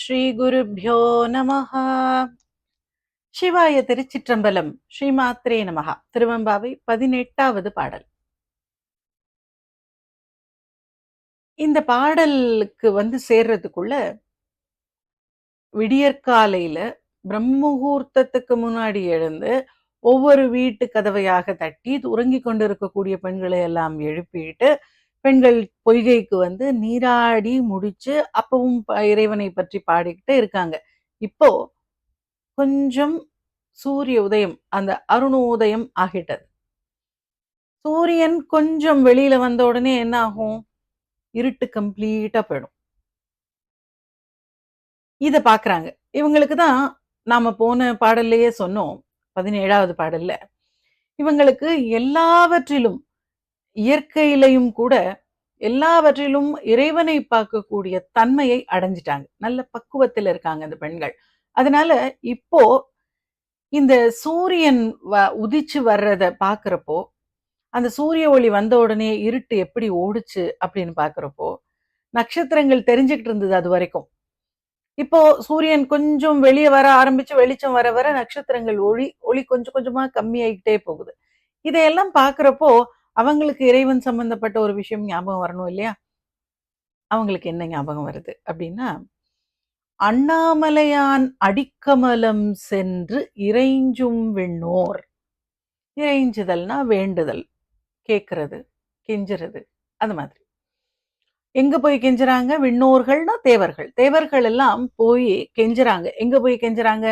ஸ்ரீ குருப்யோ நமஹ. சிவாய திருச்சிற்றம்பலம் ஸ்ரீமாத்ரே நமஹா. திருவம்பாவை பதினெட்டாவது பாடல். இந்த பாடலுக்கு வந்து சேர்றதுக்குள்ள விடியற்காலையில பிரம்மமுகூர்த்தத்துக்கு முன்னாடி எழுந்து ஒவ்வொரு வீட்டு கதவையாக தட்டி உறங்கிக் கொண்டிருக்கக்கூடிய பெண்களை எல்லாம் எழுப்பிட்டு பெண்கள் பொய்கைக்கு வந்து நீராடி முடிச்சு அப்பவும் ப- இறைவனை பற்றி பாடிக்கிட்டு இருக்காங்க. இப்போ கொஞ்சம் சூரிய உதயம் அந்த அருணோதயம் ஆகிட்டது. சூரியன் கொஞ்சம் வெளியில வந்த உடனே என்ன ஆகும்? இருட்டு கம்ப்ளீட்டா போயிடும். இத பாக்குறாங்க. இவங்களுக்கு தான் நாம போன பாடல்லையே சொன்னோம் பதினேழாவது பாடல்ல. இவங்களுக்கு எல்லாவற்றிலும் இயற்கையிலையும் கூட எல்லாவற்றிலும் இறைவனை பார்க்கக்கூடிய தன்மையை அடைஞ்சிட்டாங்க. நல்ல பக்குவத்தில் இருக்காங்க இந்த பெண்கள். அதனால இப்போ இந்த சூரியன் வ- உதிச்சு வர்றத பார்க்குறப்போ அந்த சூரிய ஒளி வந்த உடனே இருட்டு எப்படி ஓடுச்சு அப்படின்னு பாக்குறப்போ நட்சத்திரங்கள் தெரிஞ்சுக்கிட்டு இருந்தது அது வரைக்கும். இப்போ சூரியன் கொஞ்சம் வெளியே வர ஆரம்பிச்சு வெளிச்சம் வர வர நட்சத்திரங்கள் ஒளி ஒளி கொஞ்சம் கொஞ்சமா கம்மியாயிட்டே போகுது. இதையெல்லாம் பாக்குறப்போ அவங்களுக்கு இறைவன் சம்பந்தப்பட்ட ஒரு விஷயம் ஞாபகம் வரணும் இல்லையா? அவங்களுக்கு என்ன ஞாபகம் வருது அப்படின்னா அண்ணாமலையான் அடிக்கமலம் சென்று இறைஞ்சும் விண்ணோர். இறைஞ்சுதல்னா வேண்டுதல் கேட்கறது கெஞ்சுறது அந்த மாதிரி. எங்க போய் கெஞ்சுறாங்க? விண்ணோர்கள்னா தேவர்கள். தேவர்கள் எல்லாம் போய் கெஞ்சுறாங்க. எங்க போய் கெஞ்சுறாங்க?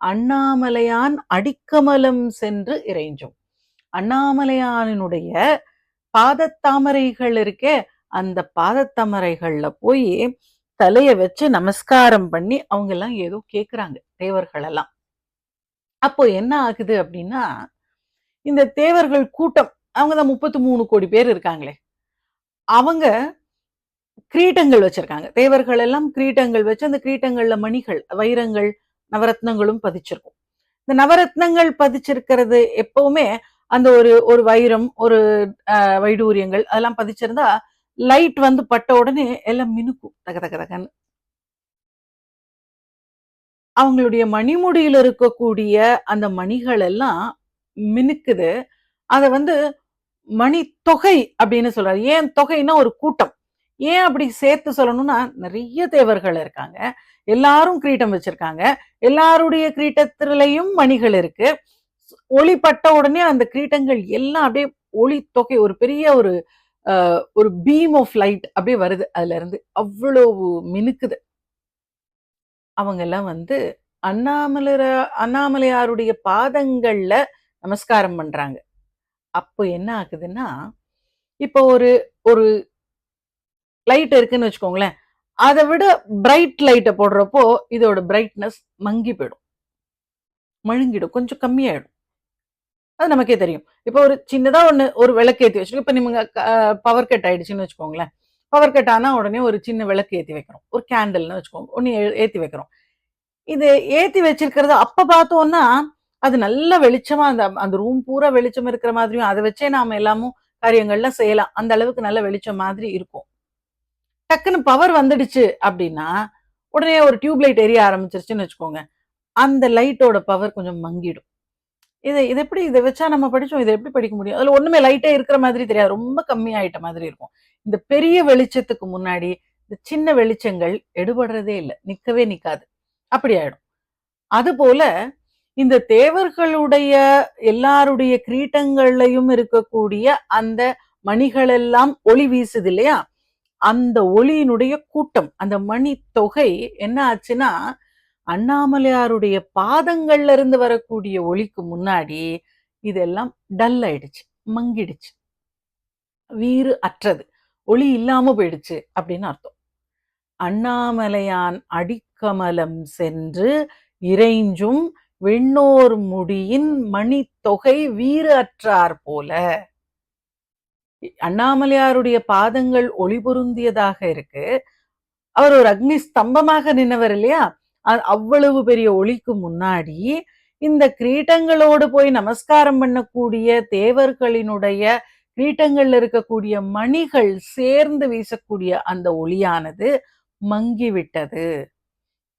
அண்ணாமலையான் அடிக்கமலம் சென்று இறைஞ்சும். அண்ணாமலையானினுடைய பாதத்தாமரைகள் இருக்கே அந்த பாதத்தாமரைகள்ல போய் தலைய வச்சு நமஸ்காரம் பண்ணி அவங்க எல்லாம் ஏதோ கேக்குறாங்க தேவர்கள் எல்லாம் அப்போ என்ன ஆகுது அப்படின்னா இந்த தேவர்கள் கூட்டம் அவங்க தான் முப்பத்தி மூணு கோடி பேர் இருக்காங்களே. அவங்க கிரீட்டங்கள் வச்சிருக்காங்க. தேவர்கள் எல்லாம் கிரீட்டங்கள் வச்சு அந்த கிரீட்டங்கள்ல மணிகள் வைரங்கள் நவரத்னங்களும் பதிச்சிருக்கும். இந்த நவரத்னங்கள் பதிச்சிருக்கிறது எப்பவுமே அந்த ஒரு ஒரு வைரம் ஒரு அஹ், வைடூரியங்கள் அதெல்லாம் பதிச்சிருந்தா லைட் வந்து பட்ட உடனே எல்லாம் மினுக்கும். தக தக தகன்னு. அவங்களுடைய மணிமுடியில் இருக்கக்கூடிய அந்த மணிகள் எல்லாம் மினுக்குது. அதை வந்து மணி தொகை அப்படின்னு சொல்றாரு. ஏன் தொகைன்னா ஒரு கூட்டம். ஏன் அப்படி சேர்த்து சொல்லணும்னா நிறைய தேவர்கள் இருக்காங்க. எல்லாரும் கிரீட்டம் வச்சிருக்காங்க. எல்லாருடைய கிரீட்டத்திலையும் மணிகள் இருக்கு. ஒளி பட்ட உடனே அந்த கிரீட்டங்கள் எல்லாம் அப்படியே ஒளி தொகை ஒரு பெரிய ஒரு அஹ், ஒரு பீம் ஆஃப் லைட் அப்படியே வருது அதுல இருந்து அவ்வளவு மினுக்குது. அவங்க எல்லாம் வந்து அண்ணாமலர அண்ணாமலையாருடைய பாதங்கள்ல நமஸ்காரம் பண்றாங்க. அப்போ என்ன ஆகுதுன்னா இப்போ ஒரு ஒரு லைட் இருக்குன்னு வச்சுக்கோங்களேன். அதை விட பிரைட் லைட்டை போடுறப்போ இதோட பிரைட்னஸ் மங்கி போயிடும். மழுங்கிடும். கொஞ்சம் கம்மியாயிடும். அது நமக்கே தெரியும். இப்போ ஒரு சின்னதா ஒன்று ஒரு விளக்கு ஏத்தி வச்சிருக்கோம். இப்போ நீங்க பவர் கட் ஆயிடுச்சுன்னு வச்சுக்கோங்களேன். பவர் கட் ஆனா உடனே ஒரு சின்ன விளக்கு ஏத்தி வைக்கிறோம். ஒரு கேண்டில்னு வச்சுக்கோங்க. ஒன்று ஏத்தி வைக்கிறோம். இது ஏத்தி வச்சிருக்கிறது அப்போ பார்த்தோம்னா அது நல்ல வெளிச்சமா அந்த அந்த ரூம் பூரா வெளிச்சம் இருக்கிற மாதிரியும் அதை வச்சே நாம எல்லாமும் காரியங்கள்லாம் செய்யலாம். அந்த அளவுக்கு நல்ல வெளிச்சம் மாதிரி இருக்கும். டக்குன்னு பவர் வந்துடுச்சு அப்படின்னா உடனே ஒரு டியூப் லைட் எரிய ஆரம்பிச்சிருச்சுன்னு வச்சுக்கோங்க. அந்த லைட்டோட பவர் கொஞ்சம் மங்கிடும். இதை இது எப்படி இதை வச்சா நம்ம படிச்சோம் இதை எப்படி படிக்க முடியும்? அதுல ஒண்ணுமே லைட்டா இருக்கிற மாதிரி தெரியாது. ரொம்ப கம்மியாயிட்ட மாதிரி இருக்கும். இந்த பெரிய வெளிச்சத்துக்கு முன்னாடி இந்த சின்ன வெளிச்சங்கள் எடுபடுறதே இல்லை. நிக்கவே நிக்காது. அப்படி ஆயிடும். அதுபோல இந்த தேவர்களுடைய எல்லாருடைய கிரீட்டங்கள்லையும் இருக்கக்கூடிய அந்த மணிகள் எல்லாம் ஒளி வீசுது இல்லையா? அந்த ஒளியினுடைய கூட்டம் அந்த மணி தொகை என்ன ஆச்சுன்னா அண்ணாமலையாருடைய பாதங்கள்ல இருந்து வரக்கூடிய ஒளிக்கு முன்னாடி இதெல்லாம் டல் ஆயிடுச்சு மங்கிடுச்சு. வீறு அற்றது ஒளி இல்லாம போயிடுச்சு அப்படின்னு அர்த்தம். அண்ணாமலையான் அடிக்கமலம் சென்று இறைஞ்சும் வெண்ணோர் முடியின் மணித்தொகை வீறு அற்றார் போல. அண்ணாமலையாருடைய பாதங்கள் ஒளி பொருந்தியதாக இருக்கு. அவர் ஒரு அக்னி ஸ்தம்பமாக நின்னவர் இல்லையா? அவ்வளவு பெரிய ஒளிக்கு முன்னாடி இந்த கிரீட்டங்களோடு போய் நமஸ்காரம் பண்ணக்கூடிய தேவர்களினுடைய கிரீட்டங்கள்ல இருக்கக்கூடிய மணிகள் சேர்ந்து வீசக்கூடிய அந்த ஒளியானது மங்கி விட்டது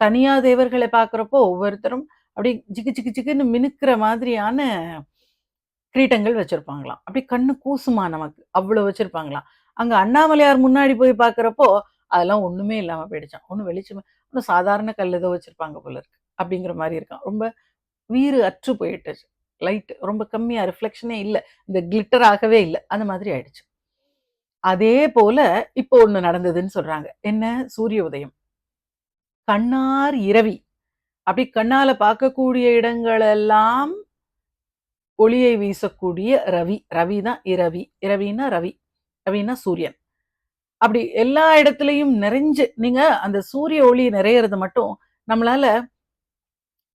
தனியா தேவர்களை பார்க்குறப்போ ஒவ்வொருத்தரும் அப்படியே ஜிகு ஜிக்கு ஜிக்குன்னு மினுக்கிற மாதிரியான கிரீட்டங்கள் வச்சிருப்பாங்களாம். அப்படி கண்ணு கூசுமா நமக்கு. அவ்வளவு வச்சிருப்பாங்களாம். அங்க அண்ணாமலையார் முன்னாடி போய் பார்க்குறப்போ அதெல்லாம் ஒண்ணுமே இல்லாம போயிடுச்சான் ஒன்றும் வெளிச்சமே இன்னும் சாதாரண கல் ஏதோ வச்சுருப்பாங்க போல இருக்கு அப்படிங்கிற மாதிரி இருக்கான் ரொம்ப வீறு அற்று போயிட்டுச்சு. லைட் ரொம்ப கம்மியாக ரிஃப்ளெக்ஷனே இல்லை. இந்த கிளிட்டர் ஆகவே இல்லை. அந்த மாதிரி ஆயிடுச்சு. அதே போல இப்போ ஒன்று நடந்ததுன்னு சொல்றாங்க. என்ன? சூரிய உதயம். கண்ணார் இரவி. அப்படி கண்ணால பார்க்கக்கூடிய இடங்களெல்லாம் ஒளியை வீசக்கூடிய ரவி. ரவி தான் இரவி. இரவின்னா ரவி. ரவின்னா சூரியன். அப்படி எல்லா இடத்துலையும் நிறைஞ்சு நீங்க அந்த சூரிய ஒளி நிறையறது மட்டும் நம்மளால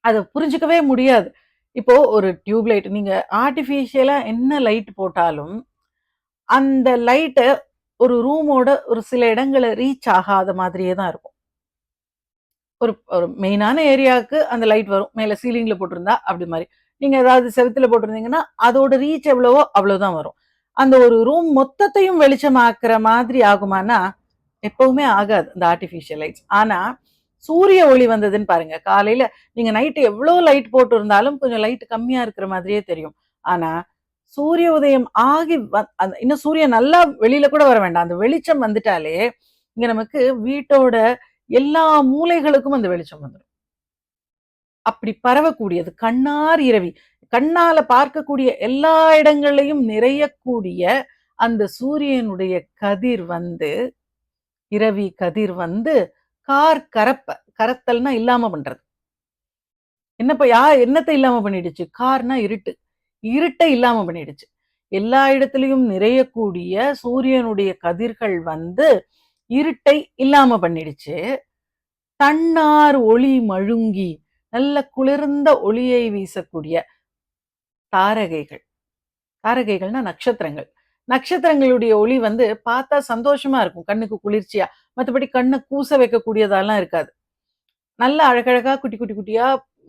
அதை புரிஞ்சுக்கவே முடியாது. இப்போ ஒரு டியூப் லைட் நீங்க ஆர்டிஃபிஷியலா என்ன லைட் போட்டாலும் அந்த லைட்டை ஒரு ரூமோட ஒரு சில இடங்களை ரீச் ஆகாத மாதிரியே தான் இருக்கும். ஒரு ஒரு மெயினான ஏரியாவுக்கு அந்த லைட் வரும். மேலே சீலிங்கில் போட்டிருந்தா அப்படி மாதிரி. நீங்கள் ஏதாவது செவுத்துல போட்டிருந்தீங்கன்னா அதோட ரீச் எவ்வளவோ அவ்வளோதான் வரும். அந்த ஒரு ரூம் மொத்தத்தையும் வெளிச்சமாக்குற மாதிரி ஆகுமானா எப்பவுமே ஆகாது இந்த ஆர்டிஃபிஷியல் லைட்ஸ் ஆனால் சூரிய ஒளி வந்ததுன்னு பாருங்க காலையில நீங்க நைட்டு எவ்வளோ லைட் போட்டு இருந்தாலும் கொஞ்சம் லைட் கம்மியா இருக்கிற மாதிரியே தெரியும். ஆனா சூரிய உதயம் ஆகி அந்த இன்னும் சூரியன் நல்லா வெளியில கூட வர வேண்டாம். அந்த வெளிச்சம் வந்துட்டாலே இங்க நமக்கு வீட்டோட எல்லா மூலைகளுக்கும் அந்த வெளிச்சம் வந்துடும் அப்படி பரவக்கூடியது. கண்ணார் இரவி. கண்ணால பார்க்கக்கூடிய எல்லா இடங்களையும் நிறையக்கூடிய அந்த சூரியனுடைய கதிர் வந்து இரவி கதிர் வந்து கார் கரப்ப கரத்தல்னா இல்லாம பண்றது. என்னப்பா யா என்னத்தை இல்லாம பண்ணிடுச்சு? கார்னா இருட்டு. இருட்டை இல்லாம பண்ணிடுச்சு. எல்லா இடத்துலயும் நிறையக்கூடிய சூரியனுடைய கதிர்கள் வந்து இருட்டை இல்லாம பண்ணிடுச்சு. தன்னார் ஒளி மழுங்கி நல்ல குளிர்ந்த ஒளியை வீசக்கூடிய தாரகைகள். தாரகைகள்னா நட்சத்திரங்கள். நட்சத்திரங்களுடைய ஒளி வந்து பார்த்தா சந்தோஷமா இருக்கும். கண்ணுக்கு குளிர்ச்சியா. மற்றபடி கண்ணை கூச வைக்கக்கூடியதாலாம் இருக்காது. நல்ல அழகழகா குட்டி குட்டி குட்டியா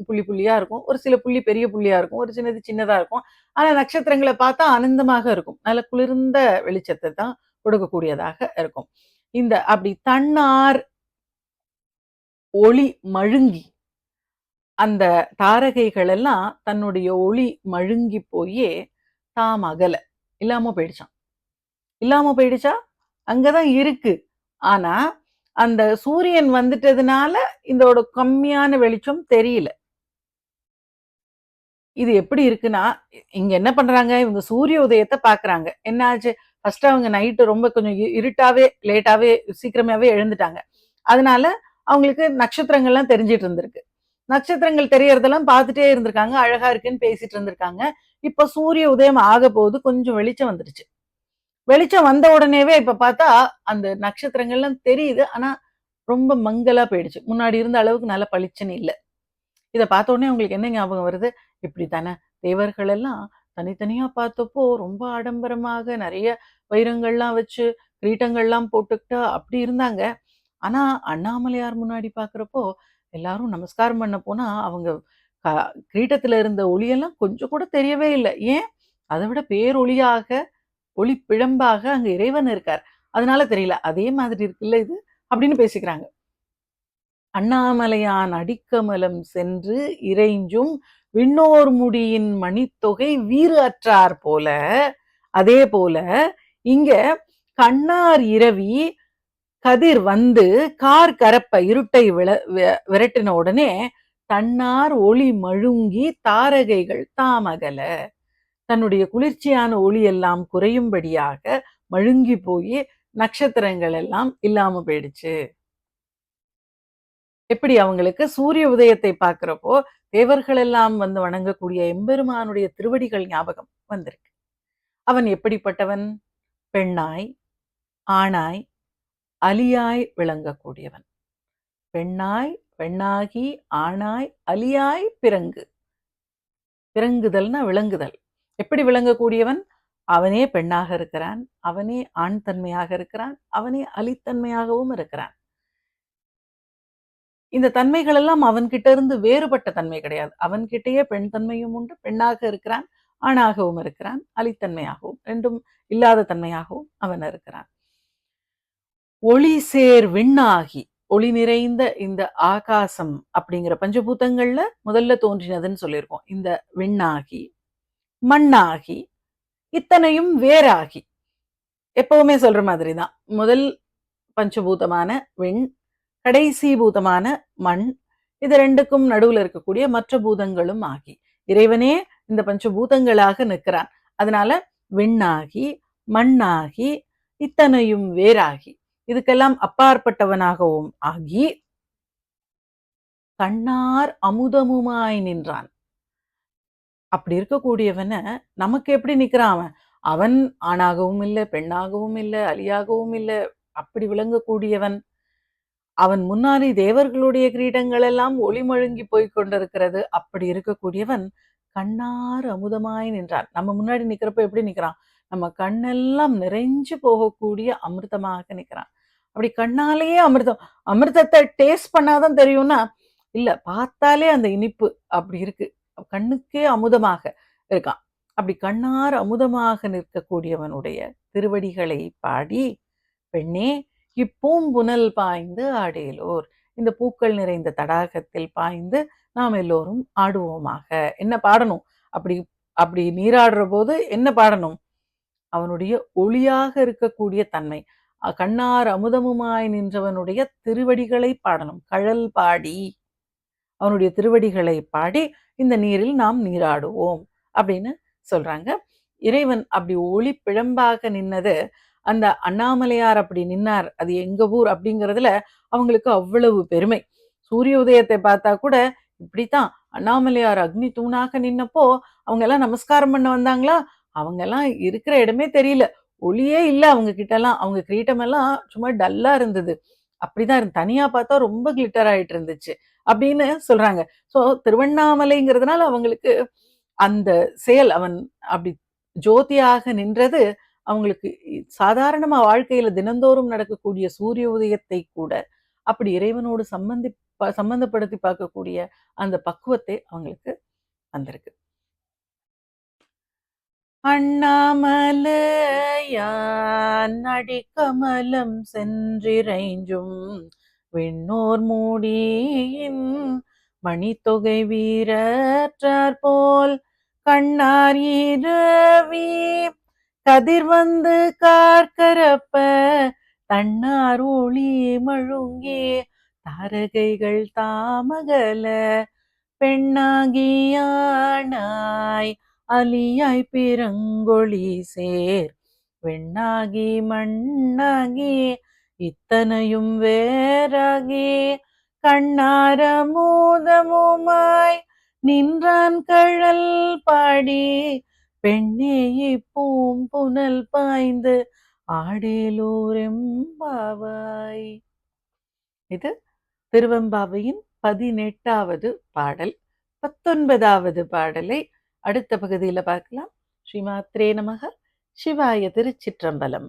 புள்ளி புள்ளியா இருக்கும். ஒரு சில புள்ளி பெரிய புள்ளியா இருக்கும். ஒரு சின்னது சின்னதா இருக்கும். ஆனா நட்சத்திரங்களை பார்த்தா ஆனந்தமாக இருக்கும். நல்ல குளிர்ந்த வெளிச்சத்தை தான் கொடுக்கக்கூடியதாக இருக்கும். இந்த அப்படி தன்னார் ஒளி மழுங்கி அந்த தாரகைகள் எல்லாம் தன்னுடைய ஒளி மழுங்கி போயே தாம் அகல இல்லாம போயிடுச்சான் இல்லாம போயிடுச்சா? அங்கதான் இருக்கு. ஆனா அந்த சூரியன் வந்துட்டதுனால இதோட கம்மியான வெளிச்சம் தெரியல. இது எப்படி இருக்குன்னா இங்க என்ன பண்றாங்க? இவங்க சூரிய உதயத்தை பாக்குறாங்க. என்ன ஆச்சு? ஃபர்ஸ்ட் அவங்க நைட்டு ரொம்ப கொஞ்சம் இருட்டாவே லேட்டாவே சீக்கிரமாவே எழுந்துட்டாங்க. அதனால அவங்களுக்கு நட்சத்திரங்கள்லாம் தெரிஞ்சிட்டு இருந்திருக்கு. நட்சத்திரங்கள் தெரியறதெல்லாம் பார்த்துட்டே இருந்திருக்காங்க அழகா இருக்குன்னு பேசிட்டு இருந்திருக்காங்க. இப்ப சூரிய உதயம் ஆக போகுது கொஞ்சம் வெளிச்சம் வந்துருச்சு வெளிச்சம் வந்த உடனேவே இப்ப பார்த்தா அந்த நட்சத்திரங்கள்லாம் தெரியுது ஆனா ரொம்ப மங்கலா போயிடுச்சு. முன்னாடி இருந்த அளவுக்கு நல்ல பளிச்சுன்னு இல்லை. இதை பார்த்த உடனே உங்களுக்கு என்ன ஞாபகம் வருது? இப்படி தானே தேவர்கள் எல்லாம் தனித்தனியா பார்த்தப்போ ரொம்ப ஆடம்பரமாக நிறைய வைரங்கள்லாம் வச்சு கிரீட்டங்கள்லாம் போட்டுக்கிட்டா அப்படி இருந்தாங்க. ஆனா அண்ணாமலையார் முன்னாடி பாக்குறப்போ எல்லாரும் நமஸ்காரம் பண்ண போனா அவங்க க- கிரீட்டத்தில் இருந்த ஒளியெல்லாம் கொஞ்சம் கூட தெரியவே இல்லை. ஏன்? அதை விட பேரொளியாக ஒளி பிழம்பாக அங்க இறைவன் இருக்கார். அதனால தெரியல அதே மாதிரி இருக்குல்ல இது? அப்படின்னு பேசிக்கிறாங்க. அண்ணாமலையான் அடிக்கமலம் சென்று இறைஞ்சும் விண்ணோர் முடியின் மணித்தொகை வீறு அற்றார் போல அதே போல இங்க கண்ணார் இரவி கதிர் வந்து கார் கரப்ப இருட்டை விள விரட்டின உடனே தன்னார் ஒளி மழுங்கி தாரகைகள் தாமகல. தன்னுடைய குளிர்ச்சியான ஒளி எல்லாம் குறையும்படியாக மழுங்கி போய் நட்சத்திரங்கள் எல்லாம் இல்லாம போயிடுச்சு. எப்படி அவங்களுக்கு சூரிய உதயத்தை பார்க்கிறப்போ தேவர்கள் எல்லாம் வந்து வணங்கக்கூடிய எம்பெருமானுடைய திருவடிகள் ஞாபகம் வந்திருக்கு. அவன் எப்படிப்பட்டவன்? பெண்ணாய் ஆணாய் அலியாய் விளங்கக்கூடியவன். பெண்ணாய் பெண்ணாகி ஆணாய் அலியாய் பிறங்கு. பிறங்குதல்னா விளங்குதல். எப்படி விளங்கக்கூடியவன்? அவனே பெண்ணாக இருக்கிறான் அவனே ஆண் தன்மையாக இருக்கிறான் அவனே அலித்தன்மையாகவும் இருக்கிறான். இந்த தன்மைகள் எல்லாம் அவன்கிட்ட இருந்து வேறுபட்ட தன்மை கிடையாது. அவன்கிட்டயே பெண் தன்மையும் உண்டு பெண்ணாக இருக்கிறான் ஆணாகவும் இருக்கிறான் அலித்தன்மையாகவும் ரெண்டும் இல்லாத தன்மையாகவும் அவன் இருக்கிறான். ஒளி சேர் விண்ணாகி ஒளி நிறைந்த இந்த ஆகாசம் அப்படிங்கிற பஞ்சபூதங்கள்ல முதல்ல தோன்றினதுன்னு சொல்லியிருக்கோம். இந்த விண்ணாகி மண்ணாகி இத்தனையும் வேறாகி. எப்பவுமே சொல்ற மாதிரி தான் முதல் பஞ்சபூதமான விண் கடைசி பூதமான மண் இது ரெண்டுக்கும் நடுவுல இருக்கக்கூடிய மற்ற பூதங்களும் ஆகி. இறைவனே இந்த பஞ்சபூதங்களாக நிற்கிறான். அதனால விண்ணாகி மண்ணாகி இத்தனையும் வேறாகி. இதுக்கெல்லாம் அப்பாற்பட்டவனாகவும் ஆகி கண்ணார் அமுதமுமாய் நின்றான். அப்படி இருக்கக்கூடியவனை நமக்கு எப்படி நிக்கிறான் அவன்? அவன் ஆணாகவும் இல்லை பெண்ணாகவும் இல்லை அலியாகவும் இல்லை அப்படி விளங்கக்கூடியவன். அவன் முன்னாடி தேவர்களுடைய கிரீடங்கள் எல்லாம் ஒளிமழுங்கி போய் கொண்டிருக்கிறது. அப்படி இருக்கக்கூடியவன் கண்ணார் அமுதமாய் நின்றான். நம்ம முன்னாடி நிக்கிறப்ப எப்படி நிக்கிறான்? நம்ம கண்ணெல்லாம் நிறைஞ்சு போகக்கூடிய அமிர்தமாக நிக்கிறான். அப்படி கண்ணாலேயே அமிர்தம். அமிர்தத்தை டேஸ்ட் பண்ணாதான் தெரியும்னா இல்ல பார்த்தாலே அந்த இனிப்பு அப்படி இருக்கு. கண்ணுக்கே அமுதமாக இருக்கான். அப்படி கண்ணார் அமுதமாக நிற்கக்கூடியவனுடைய திருவடிகளை பாடி பெண்ணே இப்பூம்புனல் பாய்ந்து ஆடேலோர். இந்த பூக்கள் நிறைந்த தடாகத்தில் பாய்ந்து நாம் எல்லோரும் ஆடுவோமாக. என்ன பாடணும்? அப்படி அப்படி நீராடுற போது என்ன பாடணும்? அவனுடைய ஒளியாக இருக்கக்கூடிய தன்மை. கண்ணார் அமுதமுமாய் நின்றவனுடைய திருவடிகளை பாடணும். கழல் பாடி. அவனுடைய திருவடிகளை பாடி இந்த நீரில் நாம் நீராடுவோம் அப்படின்னு சொல்றாங்க. இறைவன் அப்படி ஒளி பிழம்பாக நின்னது அந்த அண்ணாமலையார் அப்படி நின்னார். அது எங்க ஊர் அப்படிங்கிறதுல அவங்களுக்கு அவ்வளவு பெருமை. சூரிய உதயத்தை பார்த்தா கூட இப்படித்தான். அண்ணாமலையார் அக்னி தூணாக நின்னப்போ அவங்க எல்லாம் நமஸ்காரம் பண்ண வந்தாங்களா? அவங்க எல்லாம் இருக்கிற இடமே தெரியல. ஒளியே இல்ல அவங்க கிட்டலாம் எல்லாம் அவங்க கிரீட்டம் எல்லாம் சும்மா டல்லா இருந்தது. அப்படிதான் இருந்து தனியா பார்த்தா ரொம்ப கிளிட்டர் ஆயிட்டு இருந்துச்சு அப்படின்னு சொல்றாங்க. சோ திருவண்ணாமலைங்கிறதுனால அவங்களுக்கு அந்த செயல் அவன் அப்படி ஜோதியாக நின்றது அவங்களுக்கு சாதாரணமா வாழ்க்கையில தினந்தோறும் நடக்கக்கூடிய சூரிய உதயத்தை கூட அப்படி இறைவனோடு சம்பந்தி சம்பந்தப்படுத்தி பார்க்கக்கூடிய அந்த பக்குவத்தை அவங்களுக்கு வந்திருக்கு அண்ணாமலையான் அடிக்கமலம் சென்றிரைஞ்சும் விண்ணோர் மூடியின் மணித்தொகை வீரற்றார் போல் கண்ணார் இரவி கதிர் வந்து கார்கரப்ப தன்னார் ஒளி மழுங்கி தாரகைகள் தாமகல பெண்ணாகியானாய் அலியாய் பிறங்கொழி சேர் பெண்ணாகி மண்ணாகி இத்தனையும் வேறாகி கண்ணார கண்ணாரமூதமுமாய் நின்றான் கழல் பாடி பெண்ணே இப்பூம் புனல் பாய்ந்து ஆடேலூரெம்பாவாய். இது திருவெம்பாவையின் பதினெட்டாவது பாடல். பத்தொன்பதாவது பாடலை அடுத்த பகுதியில் பார்க்கலாம். ஸ்ரீமாத்ரே நமக. சிவாய திருச்சிற்றம்பலம்.